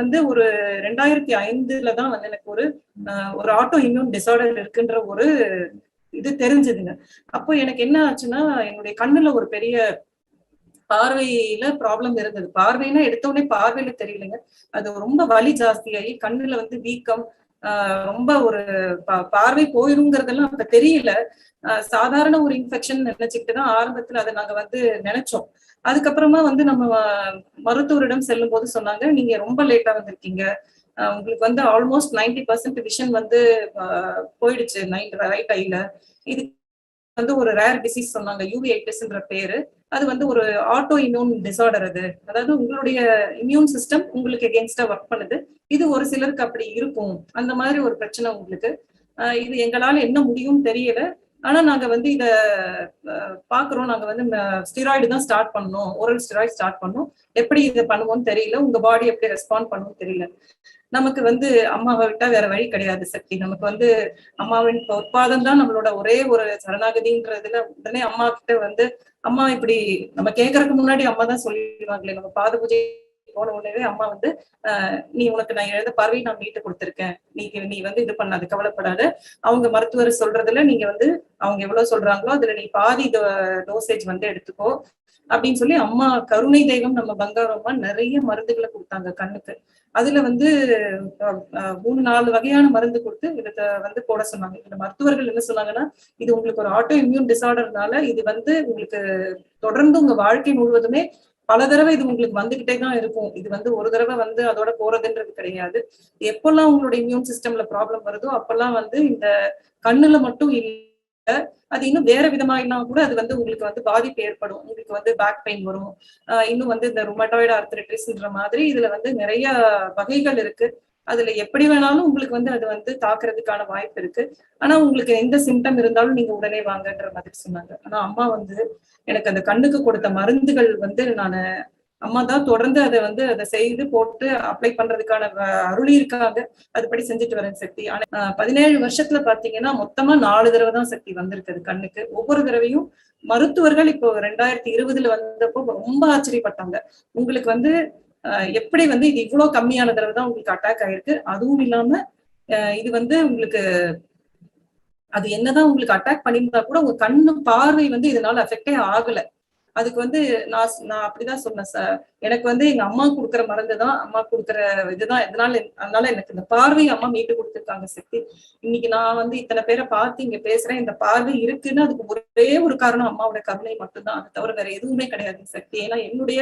வந்து ஒரு ரெண்டாயிரத்தி ஐந்துல தான் வந்து எனக்கு ஒரு ஒரு ஆட்டோ இம்யூன் டிசார்டர் இருக்குன்ற ஒரு இது தெரிஞ்சதுங்க. அப்போ எனக்கு என்ன ஆச்சுன்னா என்னுடைய கண்ணுல ஒரு பெரிய பார்வையில ப்ராப்ளம் இருந்தது. பார்வைன்னா எடுத்த உடனே பார்வையில தெரியலங்க. அது ரொம்ப வலி ஜாஸ்தியாகி கண்ணுல வந்து வீக்கம் ரொம்ப ஒரு பார்வை போயிருங்கிறதெல்லாம் அப்ப தெரியல. சாதாரண ஒரு இன்ஃபெக்ஷன் நினைச்சுக்கிட்டு தான் ஆரம்பத்துல அதை நாங்க வந்து நினைச்சோம். அதுக்கப்புறமா வந்து நம்ம மருத்துவரிடம் செல்லும் போது சொன்னாங்க நீங்க ரொம்ப லேட்டா வந்திருக்கீங்க. உங்களுக்கு வந்து ஆல்மோஸ்ட் 90% பர்சன்ட் விஷன் வந்து போயிடுச்சு நைன் ரைட் ஐல இது வந்து ஒரு ரேர் டிசீஸ் சொன்னாங்க யூவிஐடிஸ்ன்ற பேரு. அது வந்து ஒரு ஆட்டோ இம்யூன் டிசார்டர் அது. அதாவது உங்களுடைய இம்யூன் சிஸ்டம் உங்களுக்கு எகேன்ஸ்டா ஒர்க் பண்ணுது. இது ஒரு சிலருக்கு அப்படி இருக்கும். அந்த மாதிரி ஒரு பிரச்சனை உங்களுக்கு. ஆஹ் இது எங்களால என்ன முடியும் தெரியல. ஆனா நாங்க வந்து இத பாக்குறோம். நாங்க வந்து ஸ்டிராய்டு தான் ஸ்டார்ட் பண்ணோம். ஓரல் ஸ்டிராய்டு ஸ்டார்ட் பண்ணோம். எப்படி இதை பண்ணுவோம்னு தெரியல. உங்க பாடி எப்படி ரெஸ்பாண்ட் பண்ணுவோம் தெரியல. நமக்கு வந்து அம்மாவை விட்டா வேற வழி கிடையாது சக்தி. நமக்கு வந்து அம்மாவின் பொற்பாதம் தான் நம்மளோட ஒரே ஒரு சரணாகதின்றதுல உடனே அம்மா கிட்ட வந்து அம்மா இப்படி நம்ம கேட்கறதுக்கு முன்னாடி அம்மா தான் சொல்லிடுவாங்களே நம்ம பாத பூஜை போன உடனே அம்மா வந்து ஆஹ் நீ உனக்கு நான் எழுத பார்வை நான் மீட்டு கொடுத்துருக்கேன். நீ நீ வந்து இது பண்ணாது கவலைப்படாத. அவங்க மருத்துவர் சொல்றதுல நீங்க வந்து அவங்க எவ்வளவு சொல்றாங்களோ அதுல நீ பாதி டோசேஜ் வந்து எடுத்துக்கோ. அப்படின்னு சொல்லி அம்மா கருணை தெய்வம் நம்ம பங்காரம்மா நிறைய மருந்துகளை கொடுத்தாங்க கண்ணுக்கு. அதுல வந்து மூணு நாலு வகையான மருந்து கொடுத்து இதை வந்து போட சொன்னாங்க. இந்த மருத்துவர்கள் என்ன சொன்னாங்கன்னா இது உங்களுக்கு ஒரு ஆட்டோ இம்யூன் டிசார்டர்னால இது வந்து உங்களுக்கு தொடர்ந்து உங்க வாழ்க்கை முழுவதுமே பல தடவை இது உங்களுக்கு வந்துகிட்டே தான் இருக்கும். இது வந்து ஒரு தடவை வந்து அதோட போறதுன்றது கிடையாது. எப்பெல்லாம் உங்களோட இம்யூன் சிஸ்டம்ல ப்ராப்ளம் வருதோ அப்பெல்லாம் வந்து இந்த கண்ணுல மட்டும் இல்ல அது இன்னும் வேற விதமாயினா கூட அது வந்து உங்களுக்கு வந்து பாதிப்பு ஏற்படும். உங்களுக்கு வந்து பேக் பெயின் வரும். ஆஹ் இன்னும் வந்து இந்த ரொமட்டாய்டு ஆர்த்ரைட்டிஸ்ன்ற மாதிரி இதுல வந்து நிறைய வகைகள் இருக்கு. அதுல எப்படி வேணாலும் உங்களுக்கு வந்து அது வந்து தாக்குறதுக்கான வாய்ப்பு இருக்கு. ஆனா உங்களுக்கு எந்த சிம்டம் இருந்தாலும் நீங்க உடனே வாங்கன்ற மாதிரி சொன்னாங்க. ஆனா அம்மா வந்து எனக்கு அந்த கண்ணுக்கு கொடுத்த மருந்துகள் வந்து நான் அம்மா தான் தொடர்ந்து அதை வந்து அதை செய்து போட்டு அப்ளை பண்றதுக்கான அருளி இருக்காங்க. அதுபடி செஞ்சுட்டு வரேன் சக்தி. ஆனா பதினேழு வருஷத்துல பாத்தீங்கன்னா மொத்தமா நாலு தடவை தான் சக்தி வந்திருக்குது கண்ணுக்கு. ஒவ்வொரு தடவையும் மருத்துவர்கள் இப்போ ரெண்டாயிரத்தி இருபதுல வந்தப்போ ரொம்ப ஆச்சரியப்பட்டாங்க. உங்களுக்கு வந்து ஆஹ் எப்படி வந்து இது இவ்வளவு கம்மியான தடவை தான் உங்களுக்கு அட்டாக் ஆயிருக்கு? அதுவும் இல்லாம இது வந்து உங்களுக்கு அது என்னதான் உங்களுக்கு அட்டாக் பண்ணியிருந்தா கூட உங்க கண்ணு பார்வை வந்து இதனால அஃபெக்டே ஆகல. அதுக்கு வந்து நான் நான் அப்படிதான் சொன்னேன் சார் எனக்கு வந்து எங்க அம்மா கொடுக்குற மருந்து தான் அம்மா கொடுக்குற இதுதான். இதனால அதனால எனக்கு இந்த பார்வை அம்மா மீட்டு கொடுத்துருக்காங்க சக்தி. இன்னைக்கு நான் வந்து இத்தனை பேரை பார்த்து இங்க பேசுறேன் இந்த பார்வை இருக்குன்னு அதுக்கு ஒரே ஒரு காரணம் அம்மாவோட கருணை மட்டும்தான். அது தவிர வேற எதுவுமே கிடையாது சக்தி. ஏன்னா என்னுடைய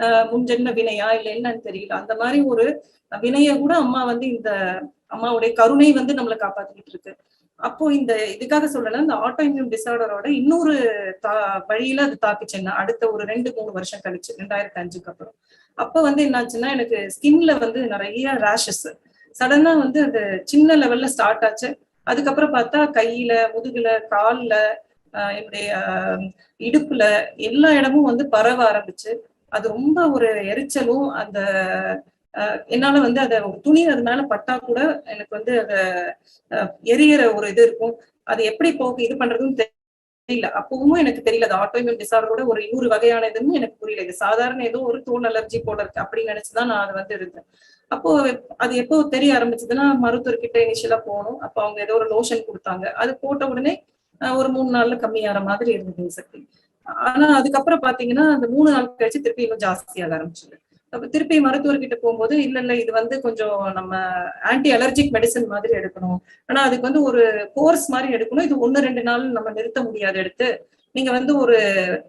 அஹ் முன்ஜென்ம வினையா இல்ல என்னன்னு தெரியல. அந்த மாதிரி ஒரு வினைய கூட அம்மா வந்து இந்த அம்மாவுடைய கருணை வந்து நம்மளை காப்பாத்திக்கிட்டு இருக்கு. அப்போ இந்த இதுக்காக சொல்லல இந்த ஆட்டோ இம்யூன் டிசார்டரோட இன்னொரு தா வழியில அது தாக்குச்சுன்னா அடுத்த ஒரு ரெண்டு மூணு வருஷம் கழிச்சு ரெண்டாயிரத்தி அஞ்சுக்கு அப்புறம். அப்ப வந்து என்னாச்சுன்னா எனக்கு ஸ்கின்ல வந்து நிறைய ரேஷஸ் சடனா வந்து அது சின்ன லெவல்ல ஸ்டார்ட் ஆச்சு. அதுக்கப்புறம் பார்த்தா கையில முதுகுல கால்ல ஆஹ் என்னுடைய இடுப்புல எல்லா இடமும் வந்து பரவ ஆரம்பிச்சு. அது ரொம்ப ஒரு எரிச்சலும் அந்த என்னால வந்து அத துணி அது மேல பட்டா கூட எனக்கு வந்து அத எரியற ஒரு இது இருக்கும். அது எப்படி போக இது பண்றதுன்னு தெரியல. அப்பவும் எனக்கு தெரியல. அது ஆட்டோமியூன் டிசார்டரோட ஒரு இன்னொரு வகையான இதுன்னு எனக்கு புரியல. இது சாதாரண ஏதோ ஒரு தோல் அலர்ஜி போல இருக்கு அப்படின்னு நினைச்சுதான் நான் அது வந்து இருந்தேன். அப்போ அது எப்போ தெரிய ஆரம்பிச்சதுன்னா மருத்துவர்கிட்ட இனிஷியலா போனோம். அப்போ அவங்க ஏதோ ஒரு லோஷன் கொடுத்தாங்க. அது போட்ட உடனே ஒரு மூணு நாள்ல கம்மியாகிற மாதிரி இருந்தது சக்தி. ஆனா அதுக்கப்புறம் பாத்தீங்கன்னா அந்த மூணு நாள் கழிச்சு திருப்பி இன்னும் ஜாஸ்தியாக ஆரம்பிச்சது. திருப்பி மருத்துவர்கிட்ட போகும்போது இல்ல இல்ல இது வந்து கொஞ்சம் நம்ம ஆன்டி அலர்ஜிக் மெடிசன் மாதிரி எடுக்கணும். ஆனா அதுக்கு வந்து ஒரு கோர்ஸ் மாதிரி எடுக்கணும். இது ஒண்ணு ரெண்டு நாள் நம்ம நிறுத்த முடியாது எடுத்து. நீங்க வந்து ஒரு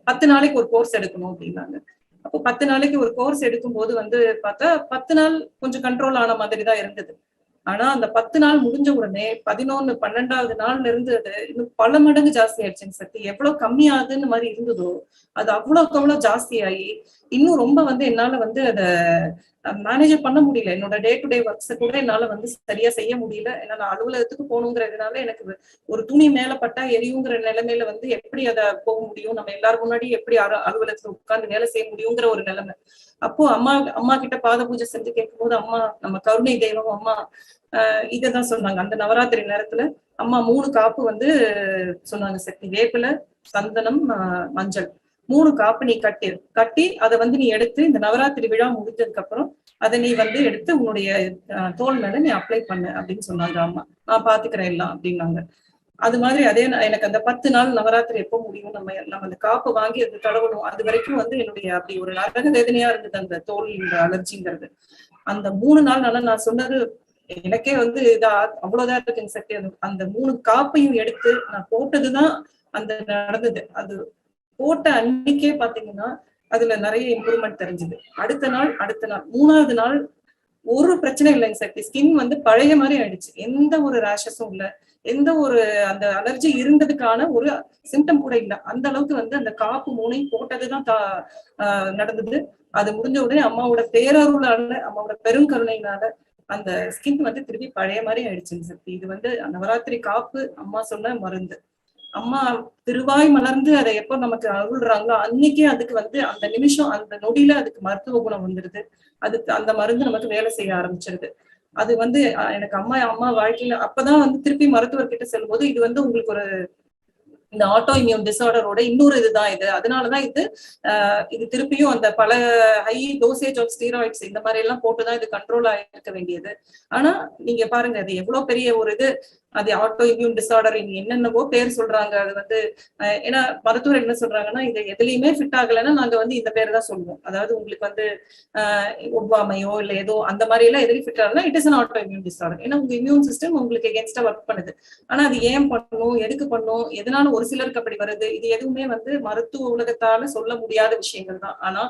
பத்து நாளைக்கு ஒரு கோர்ஸ் எடுக்கணும் அப்படின்னாங்க. அப்போ பத்து நாளைக்கு ஒரு கோர்ஸ் எடுக்கும்போது வந்து பார்த்தா பத்து நாள் கொஞ்சம் கண்ட்ரோல் ஆன மாதிரி தான் இருந்தது. ஆனா அந்த பத்து நாள் முடிஞ்ச உடனே பதினொன்னு பன்னெண்டாவது நாள்ல இருந்து அது இன்னும் பல மடங்கு ஜாஸ்தி ஆயிடுச்சுங்க சக்தி எவ்வளவு கம்மியாகுதுன்னு மாதிரி இருந்ததோ அது அவ்வளவுக்கு அவ்வளவு ஆகி இன்னும் ரொம்ப வந்து என்னால வந்து அதை மேனேஜ் பண்ண முடியல. என்னோட டே டு டே ஒர்க்ஸை கூட என்னால வந்து சரியா செய்ய முடியல. என்னால அலுவலகத்துக்கு போகணுங்கிறதுனால எனக்கு ஒரு துணி மேல பட்டா எரியுங்கிற நிலைமையில வந்து எப்படி அதை போக முடியும்? நம்ம எல்லாரும் முன்னாடி எப்படி அலுவலகத்துல உட்கார்ந்து வேலை செய்ய முடியுங்கிற ஒரு நிலைமை. அப்போ அம்மா அம்மா கிட்ட பாத பூஜை செஞ்சு கேட்கும்போது அம்மா நம்ம கருணை தெய்வம் அம்மா ஆஹ் இததான் சொன்னாங்க. அந்த நவராத்திரி நேரத்துல அம்மா மூணு காப்பு வந்து சொன்னாங்க சக்தி. வேப்பில சந்தனம் மஞ்சள். மூணு காப்பு நீ கட்டி. கட்டி அதை வந்து நீ எடுத்து இந்த நவராத்திரி விழா முடிஞ்சதுக்கு அப்புறம் அதை நீ வந்து எடுத்து உன்னுடைய அஹ், தோல் மேல நீ அப்ளை பண்ணு அப்படின்னு சொன்னாங்க அம்மா. நான் பாத்துக்கிறேன் எல்லாம் அப்படின்னாங்க. அது மாதிரி அதே எனக்கு அந்த பத்து நாள் நவராத்திரி எப்போ முடியும் நம்ம நம்ம அந்த காப்பு வாங்கி அது தடவணும். அது வரைக்கும் வந்து என்னுடைய அப்படி ஒரு நரக வேதனையா இருந்தது அந்த தோல் அலர்ஜிங்கிறது. அந்த மூணு நாள் நல்லா நான் சொன்னது எனக்கே வந்து இதா அவ்வளவுதான் இருக்குங்க சக்தி. அந்த மூணு காப்பையும் எடுத்து நான் போட்டதுதான் அந்த நடந்தது. அது போட்ட அன்னைக்கே பாத்தீங்கன்னா அதுல நிறைய இம்ப்ரூவ்மெண்ட் தெரிஞ்சது. அடுத்த நாள் அடுத்த நாள் மூணாவது நாள் ஒரு பிரச்சனை இல்லைங்க சக்தி ஸ்கின் வந்து பழைய மாதிரி ஆயிடுச்சு. எந்த ஒரு ரேஷஸும் இல்ல எந்த ஒரு அந்த அலர்ஜி இருந்ததுக்கான ஒரு சிம்டம் கூட இல்ல. அந்த அளவுக்கு வந்து அந்த காப்பு மூணையும் போட்டதுதான் தா- ஆஹ் நடந்தது. அது முடிஞ்ச உடனே அம்மாவோட பேரருளால அம்மாவோட பெருங்கருணையினால அந்த ஸ்கின் வந்து திருப்பி பழைய மாதிரி ஆயிடுச்சுங்க சக்தி இது வந்து நவராத்திரி காப்பு அம்மா சொன்ன மருந்து. அம்மா திருவாய் மலர்ந்து அதை எப்போ நமக்கு அருள்றாங்களோ அன்னைக்கே அதுக்கு வந்து அந்த நிமிஷம் அந்த நொடியில அதுக்கு மருத்துவ குணம் வந்துருது. அதுக்கு அந்த மருந்து நமக்கு வேலை செய்ய ஆரம்பிச்சிருது. அது வந்து எனக்கு அம்மா அம்மா வாழ்க்கையில அப்பதான் வந்து திருப்பி மருத்துவர்கிட்ட செல்லும்போது இது வந்து உங்களுக்கு ஒரு இந்த ஆட்டோ இம்யூன் டிசார்டரோட இன்னொரு இதுதான் இது. அதனாலதான் இது ஆஹ் இது திருப்பியும் அந்த பல ஹை டோசேஜ் ஆஃப் ஸ்டீராய்ட்ஸ் இந்த மாதிரி எல்லாம் போட்டுதான் இது கண்ட்ரோல் ஆயிருக்க வேண்டியது. ஆனா நீங்க பாருங்க அது எவ்வளவு பெரிய ஒரு இது. அது ஆட்டோ இம்யூன் டிசார்டர் இங்க என்னென்னவோ பேர் சொல்றாங்க. அது வந்து ஆஹ் ஏன்னா மருத்துவர் என்ன சொல்றாங்கன்னா இந்த எதுலயுமே ஃபிட் ஆகலைன்னா நாங்க வந்து இந்த பேர் தான் சொல்லுவோம். அதாவது உங்களுக்கு வந்து ஆஹ் ஒவ்வாமையோ இல்ல ஏதோ அந்த மாதிரி எல்லாம் எதுலையும் ஃபிட் ஆகலாம் it is an auto immune disorder ஏன்னா உங்க இம்யூன் சிஸ்டம் உங்களுக்கு எகென்ஸ்டா ஒர்க் பண்ணுது. ஆனா அது ஏன் பண்ணும் எதுக்கு பண்ணும் எதனால ஒரு சிலருக்கு அப்படி வருது இது எதுவுமே வந்து மருத்துவ உலகத்தால சொல்ல முடியாத விஷயங்கள் தான். ஆனா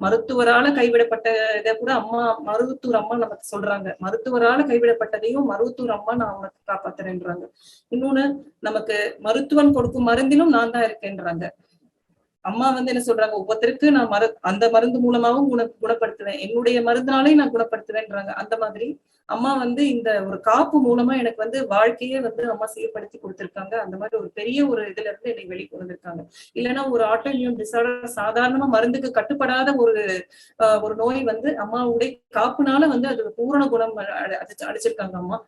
மருத்துவரால கைவிடப்பட்ட இதை கூட அம்மா மருவத்தூர் அம்மா நமக்கு சொல்றாங்க. மருத்துவரால கைவிடப்பட்டதையும் மருவத்தூர் அம்மா நான் உனக்கு காப்பாத்துறேன்றாங்க. இன்னொன்னு நமக்கு மருத்துவன் கொடுக்கும் மருந்திலும் நான் தான் இருக்கேன்றாங்க. அம்மா வந்து என்ன சொல்றாங்க ஒவ்வொருத்தருக்கு நான் மரு அந்த மருந்து மூலமாவும் குண குணப்படுத்துவேன். என்னுடைய மருந்தினாலே நான் குணப்படுத்துவேன்றாங்க. அந்த மாதிரி அம்மா வந்து இந்த ஒரு காப்பு மூலமா எனக்கு வந்து வாழ்க்கையே வந்து அம்மா சீர்படுத்தி கொடுத்திருக்காங்க. அந்த மாதிரி ஒரு பெரிய ஒரு இதுல இருந்து என்னை வெளிக்கு வந்திருக்காங்க இல்லைன்னா ஒரு ஆட்டோ இம்யூன் டிசார்டர் சாதாரணமா மருந்துக்கு கட்டுப்படாத ஒரு ஒரு நோய் வந்து அம்மாவுடைய காப்புனால வந்து அது பூரண குணம் அடிச்சிருக்காங்க அம்மா.